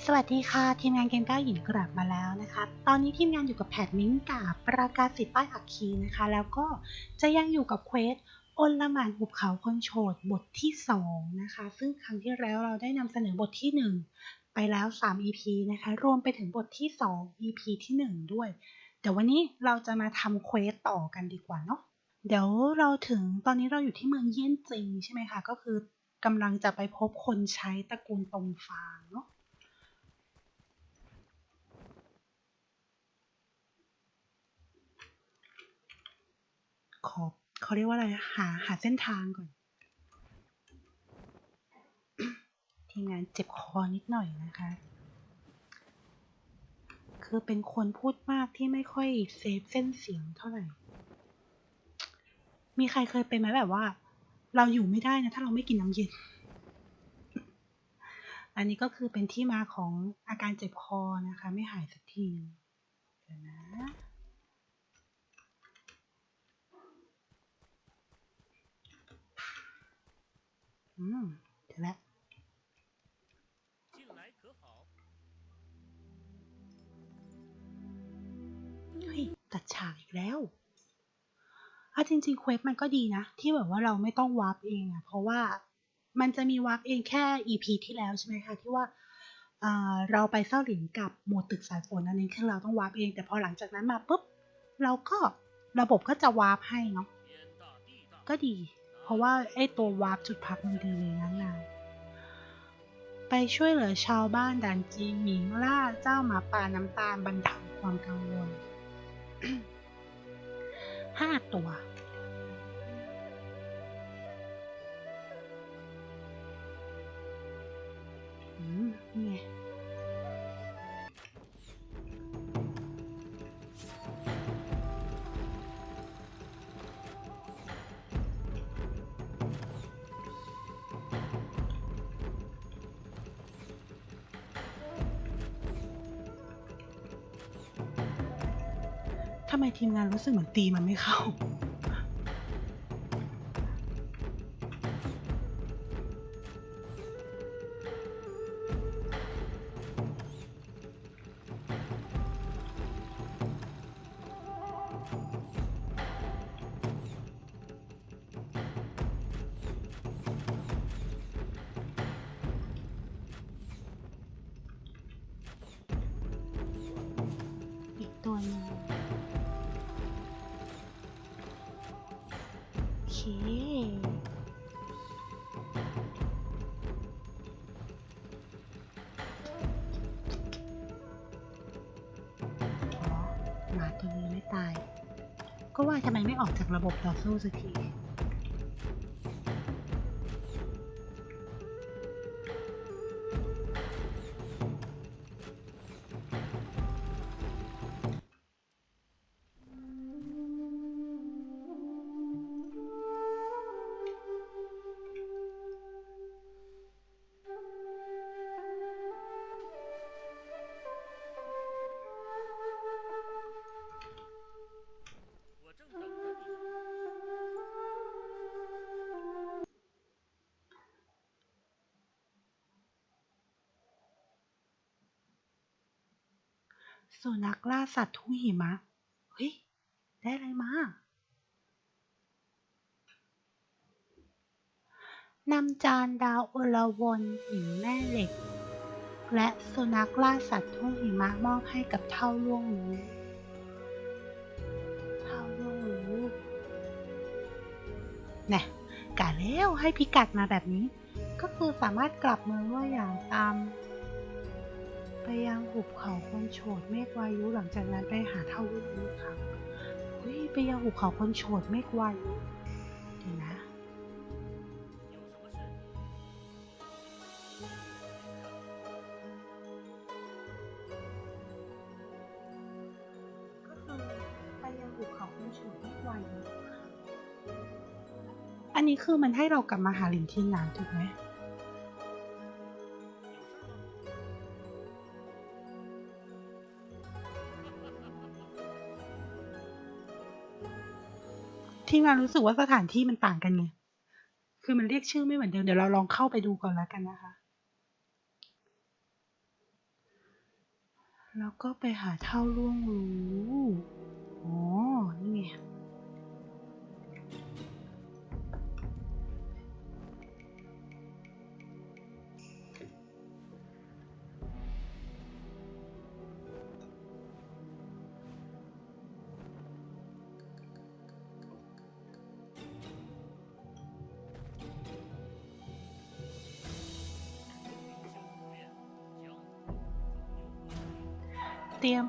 สวัสดีค่ะ ทีมงานเกมก้าหญิงกลับมาแล้วนะคะ ตอนนี้ทีมงานอยู่กับแพทมิ้งกับประกาศสิทธิ์ป้ายอักคีนะคะ แล้วก็จะยังอยู่กับเควสอนละหมานหุบเขาคนโฉดบทที่ 2 นะคะ ซึ่งครั้งที่แล้วเราได้นำเสนอบทที่ 1 ไปแล้ว 3 EP นะคะ รวมไปถึงบทที่ 2 EP ที่ 1 ด้วย เดี๋ยววันนี้เราจะมาทำเควสต่อกันดีกว่าเนาะเดี๋ยวเราถึงตอนนี้เราอยู่ที่เมืองเยี่ยนจริงใช่ไหมคะ ก็คือกำลังจะไปพบคนใช้ตระกูลตรงฟางเนาะ ขอเขาเรียกว่าอะไรหาหาเส้นทางก่อน ทีมงานเจ็บคอนิดหน่อยนะคะ คือเป็นคนพูดมากที่ไม่ค่อยเซฟเส้นเสียงเท่าไหร่ มีใครเคยเป็นไหมแบบว่า เราอยู่ไม่ได้นะ ถ้าเราไม่กินน้ำเย็น อันนี้ก็คือเป็นที่มาของอาการเจ็บคอนะคะ ไม่หายสักทีเดี๋ยวนะ ถึงแล้วตัดฉากอีกแล้วอะจริงๆเควสมันก็ดีนะ ที่แบบว่าเราไม่ต้องวาร์ปเองอะเพราะว่ามันจะมีวาร์ปเองแค่ EP ที่แล้วใช่ไหมคะ ที่ว่าเราไปเศร้าหลินกับหมู่ตึกสายฝนอันนี้คือเราต้องวาร์ปเอง แต่พอหลังจากนั้นมาปุ๊บ เราก็ระบบก็จะวาร์ปให้เนาะก็ดี ราะว่าไอ้ตัววาร์ปจุดพักมันดีเลยนะนายไปช่วยเหลือชาวบ้านดันจีหมิงล่าเจ้าหมาป่าน้ำตาลบรรเทาความกังวลห้าตัวอืมนี่ ทำไมทีมงานรู้สึกเหมือนตีมันไม่เข้า หมาตัวนี้ไม่ตาย ก็ว่าทำไมไม่ออกจากระบบต่อสู้สักที สุนัขล่าสัตว์ทุ่งหิมะ เฮ้ย ได้อะไรมานำจานดาวอลวนหินแม่เหล็ก และสุนัขล่าสัตว์ทุ่งหิมะมอบให้กับเท่าล่วงรู้เท่าล่วงรู้น่กะแล้วให้พิกัดมาแบบนี้ ก็คือสามารถกลับเมืองว่าอย่างตาม ไปยังหุบเขาคนโฉดเมฆวายุหลังจากนั้นไปหาเท่าวู้นี้ค่ะเฮ้ยไปยังหุบเขาคนโฉดเมฆวายุเดี๋นะอัหนอันนี้คือมันให้เรากลับมาหาลิงที่นานถูกไหม ทีมงานรู้สึกว่าสถานที่มันต่างกันไง คือมันเรียกชื่อไม่เหมือนเดิม เดี๋ยวเราลองเข้าไปดูก่อนแล้วกันนะคะ แล้วก็ไปหาเท่าล่วงรู้ อ๋อ นี่ไง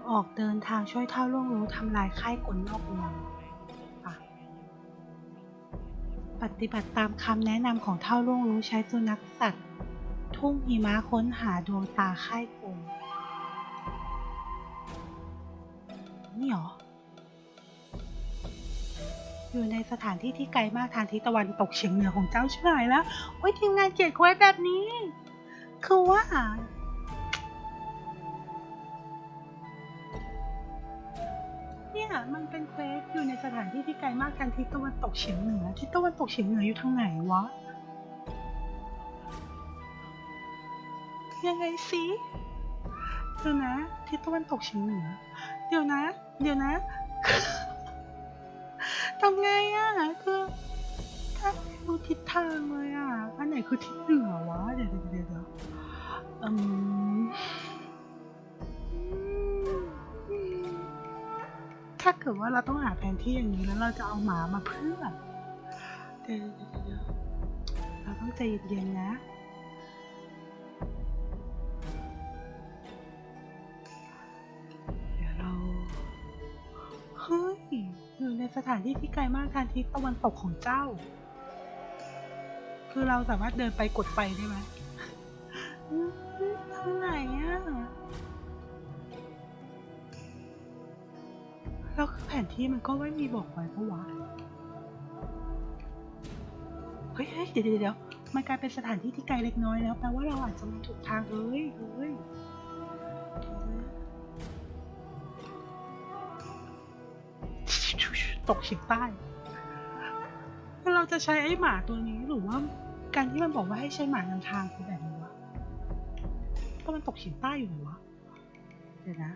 ออกเดินทางช่วยเท่าล่วงรู้ทำลายค่ายกลนอกเมืองปฏิบัติตามคำแนะนำของเท่าล่วงรู้ใช้สุนัขสัตว์ ทุ่งหิมะค้นหาดวงตาค่ายกลนี่หรอ อยู่ในสถานที่ที่ไกลมากทางทิศตะวันตกเฉียงเหนือของเจ้าชิบหายแล้ว โอ้ยทีมงานเขียนไว้แบบนี้ คือว่า มันเป็นเควสอยู่ในสถานที่ที่ไกลมากทางทิศตะวันตกเฉียงเหนือทิศตะวันตกเฉียงเหนืออยู่ทางไหนวะ ยังไงสิเดี๋ยวนะ ทิศตะวันตกเฉียงเหนือ เดี๋ยวนะ เดี๋ยวนะทำไงอะคือถ้าไม่รู้ทิศทางเลยอะอันไหนคือทิศเหนือวะ เดี๋ยวเดี๋ยวเดี๋ยวเดี๋ยวอืม ถ้าเกิดว่าเราต้องหาแผนที่อย่างนี้แล้วเราจะเอาหมามาเพื่อเดี๋ยวเดี๋ยวเราต้องใจเย็นๆนะ เดี๋ยวเรา เฮ้ย อยู่ในสถานที่ที่ไกลมากทางทิศตะวันตกของเจ้า คือเราสามารถเดินไปกดไปได้ไหมทางไหนอะ แล้วคือแผนที่มันก็ไม่มีบอกไว้ปะวะเฮ้ยเฮ้ยเดี๋ยวเดี๋ยวเดี๋ยวมันกลายเป็นสถานที่ที่ไกลเล็กน้อยแล้วแปลว่าเราอาจจะมาถูกทางเอ้ยเฮ้ยตกเฉียงใต้แล้วเราจะใช้ไอ้หมาตัวนี้หรือว่า การที่มันบอกว่าให้ใช้หมานำทางคือแบบนี้วะก็มันตกเฉียงใต้อยู่เหรอวะเดี๋ยวนะ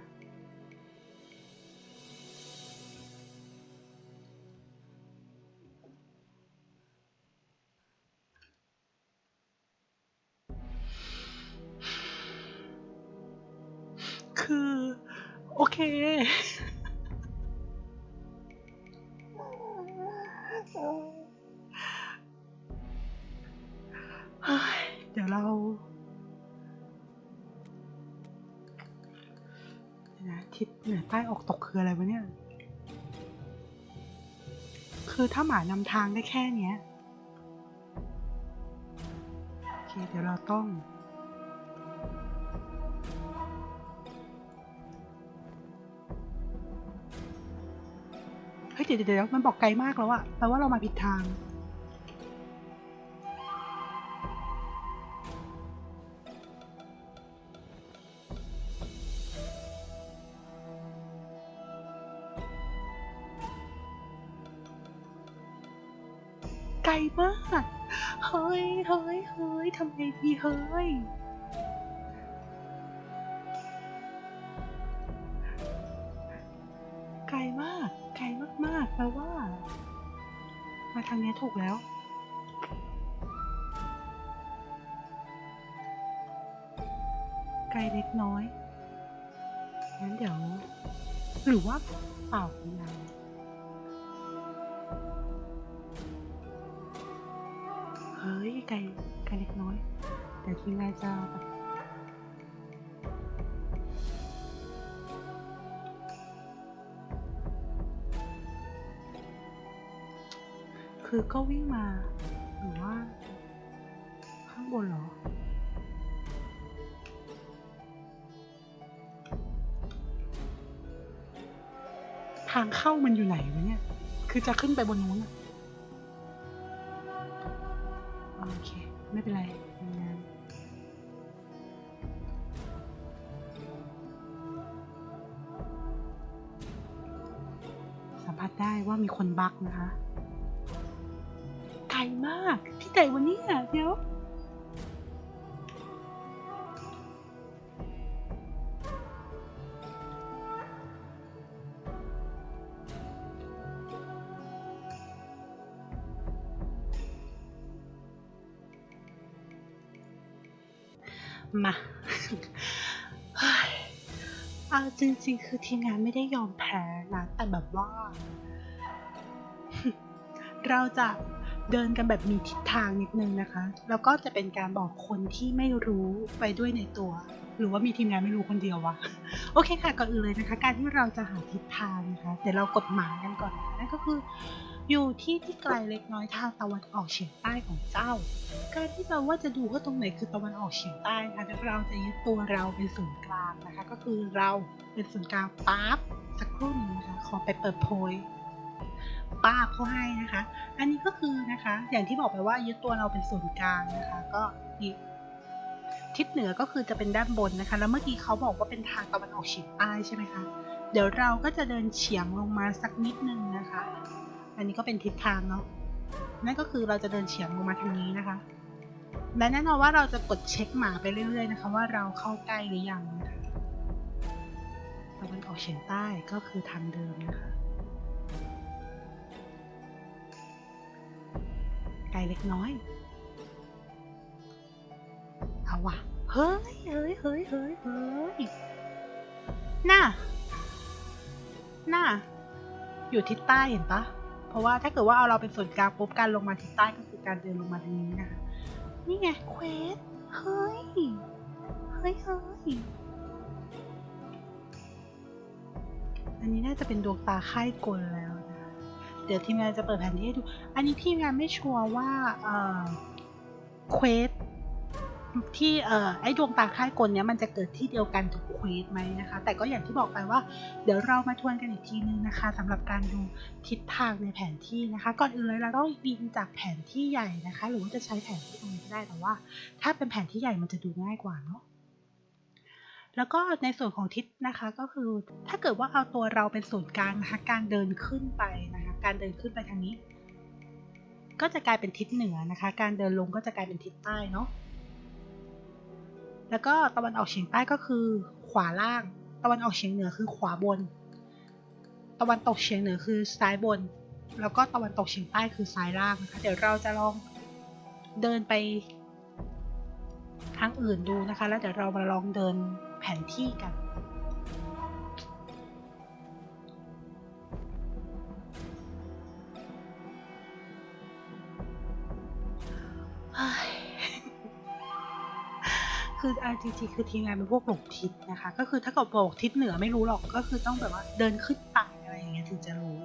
เดี๋ยวเรานะทิศเหนือใต้ออกตกคืออะไรวะเนี่ย คือถ้าหมานำทางได้แค่เนี้ย โอเค เดี๋ยวเราต้อง เดี๋ยวเดี๋ยวเดี๋ยวมันบอกไกลมากแล้วอะแปลว่าเรามาผิดทางไกลมาก เฮ้ย เฮ้ย เฮ้ย ทำไงดีเฮ้ย ถูกแล้ว ไกลเล็กน้อยงั้นเดี๋ยว หรือว่าเปล่าคุณนายเฮ้ยไกลไกลเล็กน้อย เดี๋ยวทีมงานจะ คือก็วิ่งมาหรือว่า ข้างบนเหรอ ทางเข้ามันอยู่ไหนวะเนี่ย คือจะขึ้นไปบนนู้นอะโอเค ไม่เป็นไรงานสัมผัสได้ว่ามีคนบักนะคะ มาเอาจริงๆ คือทีมงานไม่ได้ยอมแพ้นะแต่แบบว่า เราจะเดินกันแบบมีทิศทางนิดนึงนะคะ แล้วก็จะเป็นการบอกคนที่ไม่รู้ไปด้วยในตัว หรือว่ามีทีมงานไม่รู้คนเดียววะ โอเคค่ะ ก่อนอื่นเลยนะคะ การที่เราจะหาทิศทางนะคะ เดี๋ยวเรากดหมายกันก่อนนะคะนั่นก็คือ อยู่ที่ที่ไกลเล็กน้อยทางตะวันออกเฉียงใต้ของเจ้า การที่เราว่าจะดูว่าตรงไหนคือตะวันออกเฉียงใต้นะคะเราจะยึดตัวเราเป็นศูนย์กลางนะคะ ก็คือเราเป็นศูนย์กลางปั๊บสักครู่นึงนะคะขอไปเปิดโพยป้าเขาให้นะคะ อันนี้ก็คือนะคะ อย่างที่บอกไปว่ายึดตัวเราเป็นศูนย์กลางนะคะ ก็ีทิศเหนือก็คือจะเป็นด้านบนนะคะ แล้วเมื่อกี้เขาบอกว่าเป็นทางตะวันออกเฉียงใต้ใช่ไหมคะ เดี๋ยวเราก็จะเดินเฉียงลงมาสักนิดนึงนะคะ อันนี้ก็เป็นทิศทางเนาะนั่นก็คือเราจะเดินเฉียงลงมาทางนี้นะคะ และแน่นอนว่าเราจะกดเช็คหมาไปเรื่อย ๆ นะคะ ว่าเราเข้าใกล้หรือยังนะคะตะวันออกเฉียงใต้ก็คือทางเดิมนะคะไกลเล็กน้อยเอาวะเฮ้ยเฮ้ยเฮ้ยเฮ้ยเฮ้ยน่าน่าอยู่ทิศใต้เห็นปะ เพราะว่าถ้าเกิดว่าเอาเราเป็นส่วนกลางปุ๊บการลงมาทิศใต้ก็คือการเดินลงมาทางนี้นะคะนี่ไงเควสเฮ้ยเฮ้ยเฮ้ยอันนี้น่าจะเป็นดวงตาค่ายกลแล้วนะเดี๋ยวทีมงานจะเปิดแผนที่ให้ดู อันนี้ทีมงานไม่ชัวร์ว่าเอ่อเควส ที่เอ่อไอ้ดวงตาค่ายกลเนี้ยมันจะเกิดที่เดียวกันทุกเควสไหมนะคะ แต่ก็อย่างที่บอกไปว่า เดี๋ยวเรามาทวนกันอีกทีนึงนะคะสำหรับการดูทิศทางในแผนที่นะคะ ก่อนอื่นเลยเราต้องบินจากแผนที่ใหญ่นะคะ หรือว่าจะใช้แผนที่ตรงนี้ก็ได้แต่ว่า ถ้าเป็นแผนที่ใหญ่มันจะดูง่ายกว่าเนาะแล้วก็ในส่วนของทิศนะคะก็คือถ้าเกิดว่าเอาตัวเราเป็นศูนย์กลางนะคะการเดินขึ้นไปนะคะ การเดินขึ้นไปทางนี้ ก็จะกลายเป็นทิศเหนือนะคะ การเดินลงก็จะกลายเป็นทิศใต้เนาะ แล้วก็ตะวันออกเฉียงใต้ก็คือขวาล่าง ตะวันออกเฉียงเหนือคือขวาบน ตะวันตกเฉียงเหนือคือซ้ายบน แล้วก็ตะวันตกเฉียงใต้คือซ้ายล่างนะคะเดี๋ยวเราจะลองเดินไปทางอื่นดูนะคะ แล้วเดี๋ยวเรามาลองเดินแผนที่กัน คือเอาจริงๆคือทีมงานเป็นพวกหลงทิศนะคะ ก็คือถ้าเกิดบอกทิศเหนือไม่รู้หรอกก็คือต้องแบบว่าเดินขึ้นไปอะไรอย่างเงี้ยถึงจะรู้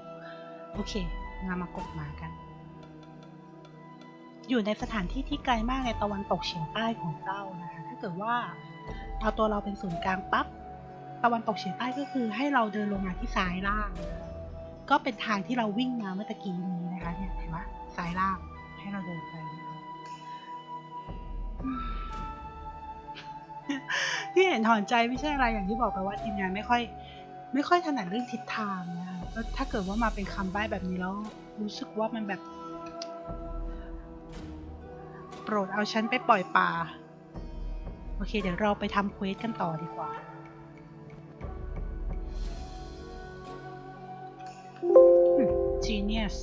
โอเคงามากดมากัน อยู่ในสถานที่ที่ไกลมากในตะวันตกเฉียงใต้ของเจ้านะคะถ้าเกิดว่าเอาตัวเราเป็นศูนย์กลางปั๊บตะวันตกเฉียงใต้ก็คือให้เราเดินลงมาที่ซ้ายล่าง ก็เป็นทางที่เราวิ่งมาเมื่อตะกี้นี้นะคะเนี่ยเห็นไหมซ้ายล่างให้เราเดินไปนะคะ ที่เห็นถอนใจไม่ใช่อะไรอย่างที่บอกไปว่าทีมงานไม่ค่อย ไม่ค่อยถนัดเรื่องทิศทางนะคะก็ถ้าเกิดว่ามาเป็นคำใบ้แบบนี้แล้วรู้สึกว่ามันแบบ โปรดเอาฉันไปปล่อยป่าโอเค เดี๋ยวเราไปทำเควสกันต่อดีกว่า Genius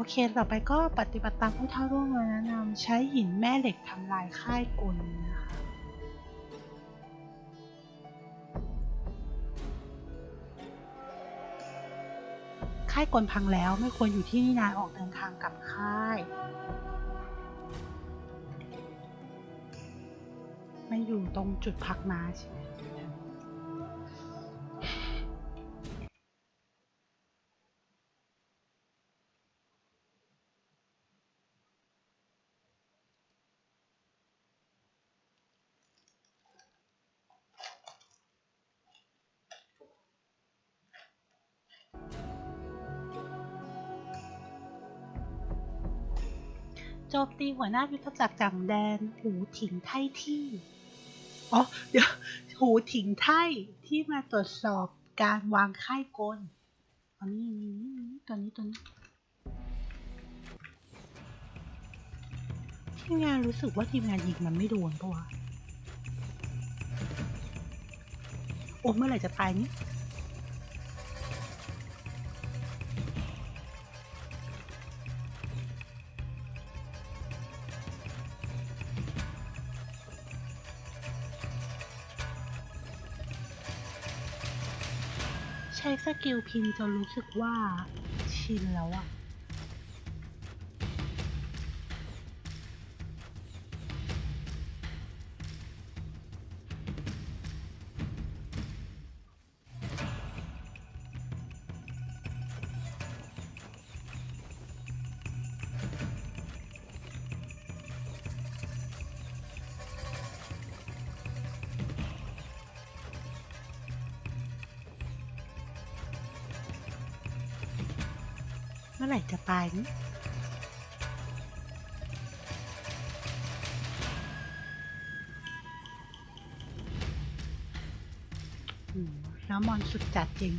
โอเค ต่อไปก็ปฏิบัติตามผู้เท่าร่วมมาแนะนำใช้หินแม่เหล็กทำลายค่ายกลนะคะค่ายกลพังแล้วไม่ควรอยู่ที่นี่นานออกเดินทางกลับค่ายไม่อยู่ตรงจุดพักมาใช่ไหม โจมตีหัวหน้ายุทธจักรจังแดน หูถิงไท่ที่ อ๋อ เดี๋ยว หูถิงไท่ที่มาตรวจสอบการวางค่ายกลอันนี้นี่นี่นี่ตัวนี้ตัวนี้ทีมงานรู้สึกว่าทีมงานยิงมันไม่โดนปะวะโอ้เมื่อไหร่จะตายนี่ สกิลพินจนรู้สึกว่าชินแล้วอะ เมื่อไหร่จะไปนี่แล้วมอนสุดจัดจริง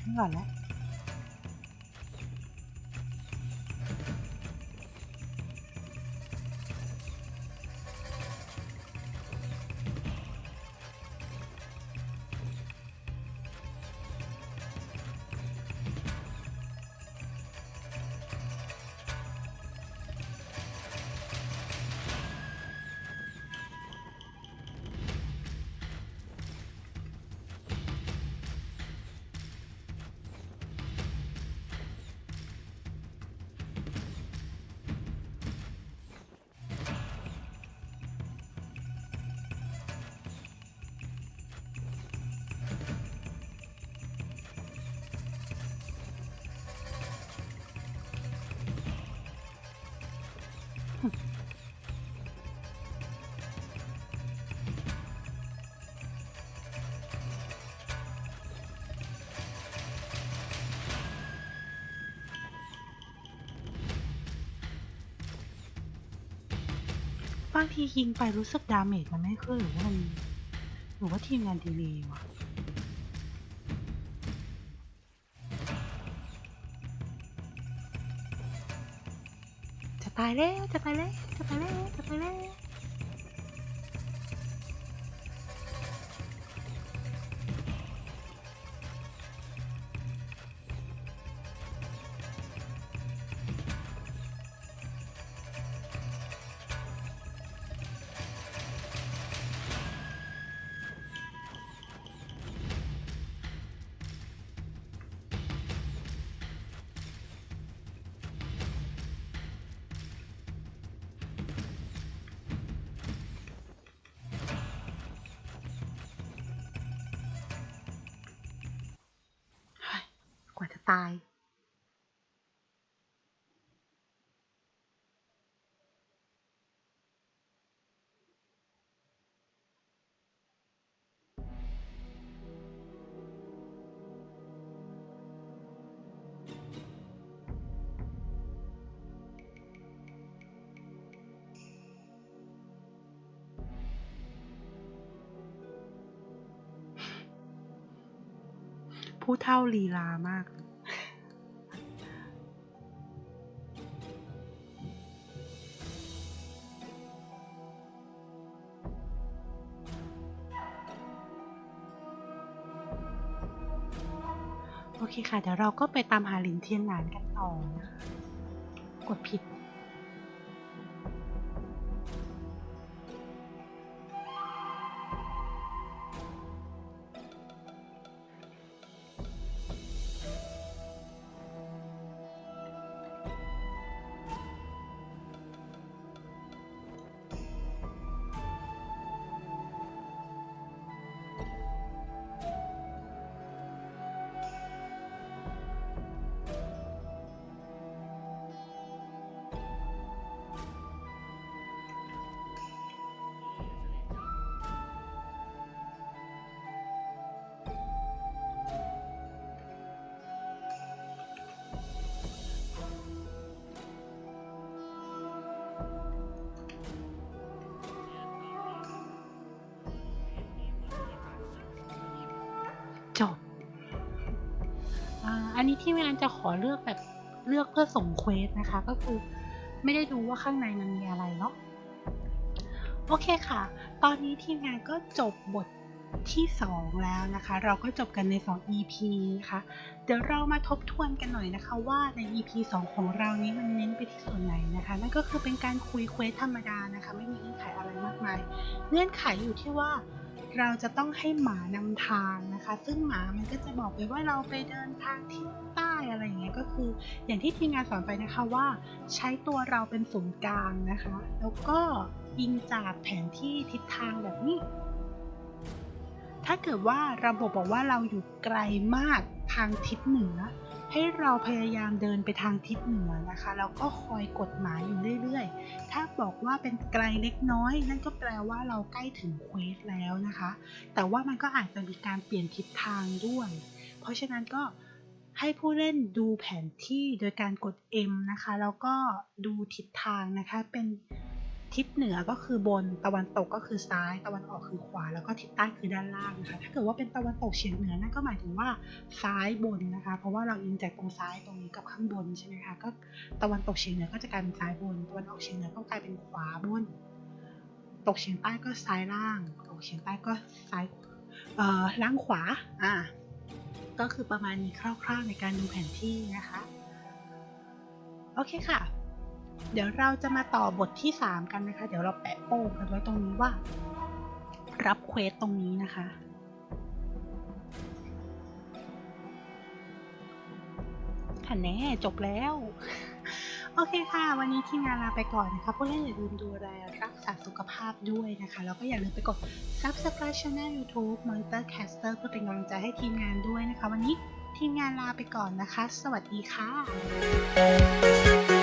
ขึ้นก่อน บางทียิงไปรู้สึกดาเมจมันไม่ขึ้นหรือว่ามันหรือว่าทีมงานดีเลย์วะจะตายแล้วจะตายแล้วจะตายแล้วจะตายแล้ว จะตาย ผู้เท่าลีลามากเลย เคค่ะ เดี๋ยวเราก็ไปตามหาหลินเทียนหนานกันต่อนะกดผิด จบอันนี้ที่งานจะขอเลือกแบบเลือกเพื่อส่งเควสนะคะ ก็คือไม่ได้ดูว่าข้างในมันมีอะไรเนาะโอเคค่ะ ตอนนี้ทีมงานก็จบบทที่ 2 แล้วนะคะ เราก็จบกันใน 2 EP นะคะ เดี๋ยวเรามาทบทวนกันหน่อยนะคะว่าใน EP 2 ของเรานี้มันเน้นไปที่ส่วนไหนนะคะ นั่นก็คือเป็นการคุยเควสธรรมดานะคะ ไม่มีเงื่อนไขอะไรมากมาย เงื่อนไขอยู่ที่ว่า เราจะต้องให้หมานำทางนะคะ ซึ่งหมามันก็จะบอกไปว่าเราไปเดินทางทิศใต้อะไรอย่างเงี้ยก็คือ อย่างที่ทีมงานสอนไปนะคะว่า ใช้ตัวเราเป็นศูนย์กลางนะคะ แล้วก็อิงจากแผนที่ทิศทางแบบนี้ ถ้าเกิดว่าระบบบอกว่าเราอยู่ไกลมากทางทิศเหนือ ให้เราพยายามเดินไปทางทิศเหนือนะคะ แล้วก็คอยกดหมายอยู่เรื่อยๆ ถ้าบอกว่าเป็นไกลเล็กน้อย นั่นก็แปลว่าเราใกล้ถึงเควสแล้วนะคะ แต่ว่ามันก็อาจจะมีการเปลี่ยนทิศทางด้วย เพราะฉะนั้นก็ให้ผู้เล่นดูแผนที่โดยการกด M นะคะ แล้วก็ดูทิศทางนะคะเป็น ทิศเหนือก็คือบนตะวันตกก็คือซ้าย ตะวันออกคือขวา แล้วก็ทิศใต้คือด้านล่างนะคะถ้าเกิดว่าเป็นตะวันตกเฉียงเหนือนั่นก็หมายถึงว่าซ้ายบนนะคะ เพราะว่าเราอิงจากตรงซ้ายตรงนี้กับข้างบนใช่ไหมคะก็ตะวันตกเฉียงเหนือก็จะกลายเป็นซ้ายบน ตะวันออกเฉียงเหนือก็กลายเป็นขวาบน ตกเฉียงใต้ก็ซ้ายล่าง ตกเฉียงใต้ก็ซ้ายเอ่อล่างขวาอ่าก็คือประมาณนี้คร่าวๆในการดูแผนที่นะคะ โอเคค่ะ เดี๋ยวเราจะมาต่อบทที่ 3 กันนะคะ เดี๋ยวเราแปะโป้กันไว้ตรงนี้ว่า รับเควสตรงนี้นะคะ ค่ะแน่จบแล้ว โอเคค่ะ วันนี้ทีมงานลาไปก่อนนะคะผู้เล่นอย่าลืมดูแลรักษาสุขภาพด้วยนะคะ แล้วก็อย่าลืมไปกด Subscribe Channel YouTube Monitor Caster เพื่อเป็นกำลังใจให้ทีมงานด้วยนะคะ วันนี้ทีมงานลาไปก่อนนะคะ สวัสดีค่ะ